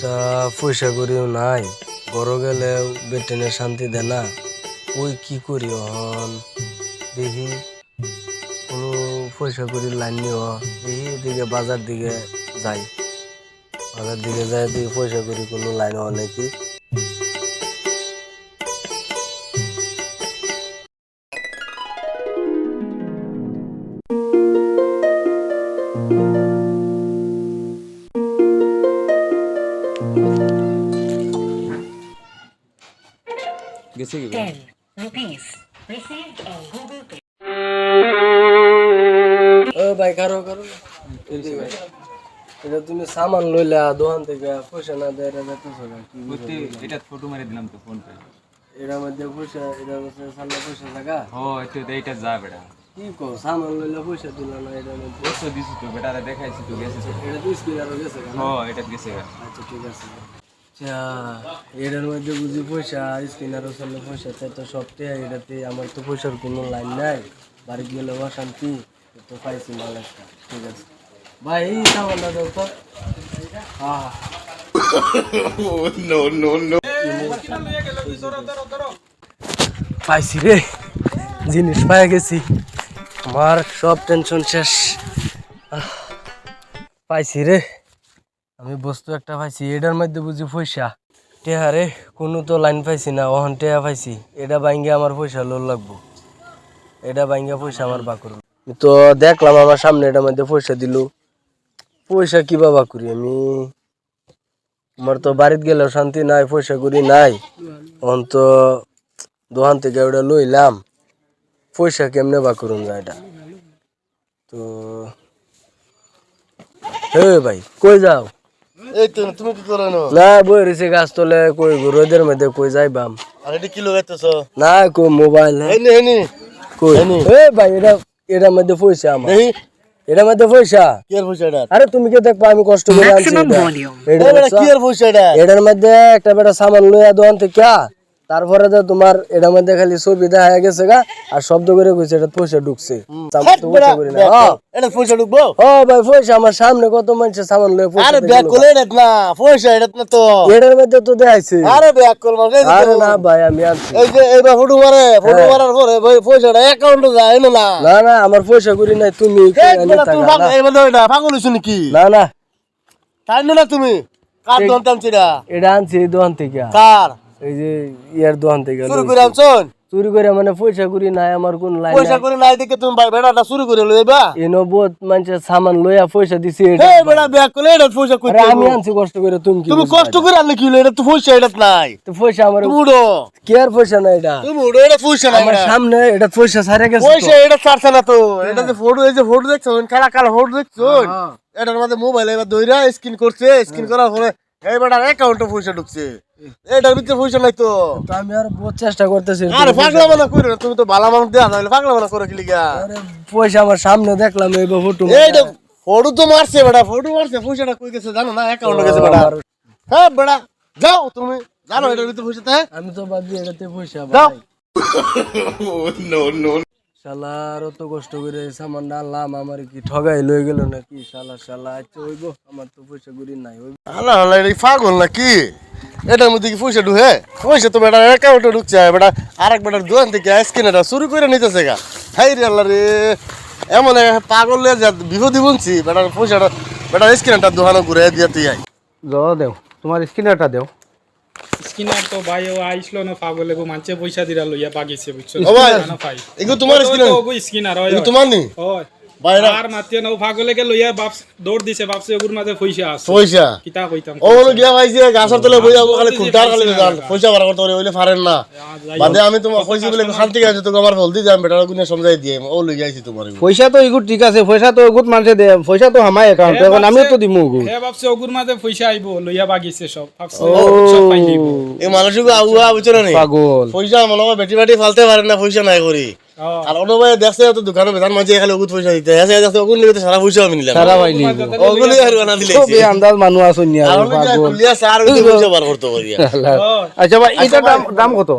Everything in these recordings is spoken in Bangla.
তা পয়সা করিও নাই বড় গেলেও বেটেনে শান্তি দে না। ওই কি করি হন? দেখি, কোনো পয়সা করি লাইন নিও দেখি এদিকে বাজার দিকে যাই। বাজার দিকে যাই, দেখি পয়সা করি কোনো লাইন হয় নাকি? গেছে কি? 10 rupees received on Google Pay. ও ভাই কারও কারও? এটা তুমি সামান লইলা দোকান থেকে পয়সা না দেয় এটা করতে এটা ফটো মারি দিলাম তো ফোন পে এটার মধ্যে পয়সা এটার মধ্যে সামনে পয়সা থাকা ও একটু এইটা যা বেটা কি কো সামান লইলা পয়সা দিল না দিছি তো বেটারে দেখাইছি তো গেছে এটা তো আরও গেছে এটা গেছে আচ্ছা ঠিক আছে। আচ্ছা এটার মধ্যে বুঝি পয়সা পয়সা তাই তো এটাতে আমার তো পয়সার কোনো লাইন নাই। বাড়ি গেলে অশান্তি তো পাইছি মাল একটা ঠিক আছে। ভাই এই সামানটা দাও তো। হ্যাঁ পাইছি রে জিনিস পাই গেছি। আমার সব টেনশন শেষ। পাইছি রে। আমি বস্তু একটা পাইছি, এটার মধ্যে বুঝি পয়সা। টেহা রে, কোনো তো লাইন পাইছি না ওহন টেহা পাইছি। এটা বাইঙ্গে আমার পয়সা লোন লাগবো। এটা বাইঙ্গে পয়সা আমার বাকুর তো দেখলাম আমার সামনে এটার মধ্যে পয়সা দিল। পয়সা কি বাবা করি আমি? আমার তো বাড়িতে গেলেও শান্তি নাই, পয়সা করি নাই। অন তো দোকান থেকে ওটা লইলাম। পয়সা কেমনে বা করুন যায় এটা তো হে ভাই কই যাও? এই তো তুমি কি করো না না বই রয়েছে গাছ তলে কই রোদের মধ্যে কই যাইবাম আর এটা কি লাগাইতেছ? না কই মোবাইল এই নে এই নে কই এ ভাই এটা এটার মধ্যে পয়সা আমার। এই এটার মধ্যে পয়সা? কি আর পয়সা এটা? আরে তুমি কে দেখবা আমি কষ্ট করে আনছি এটা। কি পয়সা এটা? এটার মধ্যে একটা বেটা সামান লইয়া দোকান থেকে তারপরে তো তোমার এটার মধ্যে খালি ছবি দেখা গেছে গা আর শব্দ করে কইছে এটা পয়সা ঢুকছে। হ্যাঁ। এটা পয়সা ঢুকবো? ও ভাই পয়সা আমার সামনে কত মানুষের সামান লয়ে পয়সা আরে এটা না পয়সা এটা না তো। এটার মধ্যে তো দেখাইছে। আরে আরে না ভাই আমি আনছি। এই যে এইবার ফটো মারে ফটো মারার পরে ভাই পয়সাটা অ্যাকাউন্টে যায় না না। না আমার পয়সা করি নাই তুমি না। পাগল এটা হইছ নাকি? না না। তাই না তুমি? কার দোকান এটা আনছি দোকান থেকে। কার? এই যে ইয়ার দোকান থেকে চুরি করে আনছন? চুরি করে মানে পয়সা করি নাই আমার কোন লাইন পয়সা করে নাই দেখে তুমি বেটাটা চুরি করে লইবা এনো বহুত মানুষের সামান লইয়া পয়সা দিছি এটা হে বেটা ব্যাগ করলে এটা পয়সা কই আরে আমি আনছি কষ্ট করে তুমি কি তুমি কষ্ট করে আনলে কি হলো? এটা তো পয়সা এটা নাই। তো পয়সা আমার উড়ো। কে আর পয়সা নাই এটা? তুমি উড়ো এটা পয়সা নাই আমার সামনে এটা পয়সা সারে গেছে পয়সা এটা ছাড়ছে না তো। এটা যে ফটো এই যে ফটো দেখছ কালা কালা ফটো দেখছ হ্যাঁ। এটার মধ্যে মোবাইল এবার দইরা স্ক্রিন করছে স্ক্রিন করার পরে এই বেটার অ্যাকাউন্টে পয়সা ঢুকছে। এটার ভিতরে পয়সা নাই তো। আমি আর বহুত চেষ্টা করতেছি। আরে পাগলা করে না তুমি তো ভালো মানুষ দেয়া নাহলে পাগলা করে কি লিগা? আরে পয়সা আমার সামনে দেখলাম এই ফটো এইটা ফটো তো মারছে বেটা ফটো মারছে পয়সাটা কই গেছে জানো না? অ্যাকাউন্টে গেছে বেটা। হ্যাঁ বেটা যাও তুমি জানো এটার ভিতরে পয়সা থাকে আমি তো ভাবছি এটাতে পয়সা যাও। ভাই শালার অত কষ্ট করে সামান আনলাম আমার কি ঠগাই লই গেল নাকি? শালা শালা আচ্ছা হইব আমার তো পয়সা করি নাই হইব আল্লাহ আল্লাহ এটা কি পাগল নাকি? এটার মধ্যে কি পয়সা ঢুকে? পয়সা তো বেটা অ্যাকাউন্টে ঢুকছে বেটা আরেক বেটার দোকান থেকে স্ক্যানারটা শুরু করে নিতেছে গা। হাই রে আল্লাহ রে। এমন এক পাগল লয়ে যা বিপদই বলছি বেটার পয়সাটা বেটার স্ক্যানারটা দোকানে ঘুরে দিয়ে তুই আই দেও। তোমার স্ক্রিনারটা দেও। স্কিনার তো ভাই ও আইসলো না পাগল এগো মানছে পয়সা দিরা লইয়া বাগিছে বুঝছ? ও ভাই এগুলো তোমার ওগো স্কিনার? হয়। তোমার নি? হয়। বাইরা। আর মাতে না ও লইয়া বাপস দৌড় দিছে বাপসে ওগুর মাঝে পয়সা আছে। পয়সা কিতা কইতাম ও বলো গিয়া ভাইছে গাছের তলে বইয়া খালি খুঁটার খালি গান পয়সা বার করতে পারে পারেন না। বাদে আমি তোমার কইছি বলে শান্তি আছে তোকে আমার বলদি যে বেটার গুনে সমঝাই দিয়ে ও লই যাইছি তোমার পয়সা তো এগুলো ঠিক আছে পয়সা তো এগুত মানুষে দে পয়সা তো হামাই একাউন্ট এখন আমিও তো দিমু এগুলো হে বাপসে ওগুর মাঝে পয়সা আইবো লইয়া বাগিছে সব বাপসে সব পাই দিব এই মানুষকে আগুয়া বুঝছ না পাগল। পয়সা মনে হয় বেটি বাটি ফালতে পারে না পয়সা নাই করি আর অন্য ভাই দেখছে তো দোকানে বেতার মাঝে খালি ওগুত পয়সা দিতে। এসে দেখছে ওগুন লিখতে সারা পয়সা আমি নিলাম। সারা পাইলি ওগুলি আর বানা দিলে। সবে আন্দাজ মানুষ আছো নিয়া আর কুলিয়া সার ওগুলো পয়সা বার করতে পারি আচ্ছা ভাই এটা দাম দাম কত?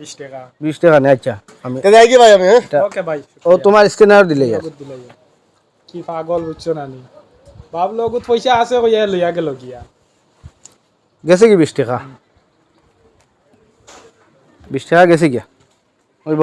20 টাকা। বিশ টাকা নেই আচ্ছা আমি তে যাই কি ভাই আমি হ্যাঁ? ওকে ভাই ও তোমার স্ক্রিনার দিলে কি পাগল বুঝছ না নি? ভাবলো ওগুত পয়সা আছে কইয়া লইয়া গেল গিয়া। গেছে কি বিশ টাকা? বিশ টাকা গেছে গিয়া। ওইব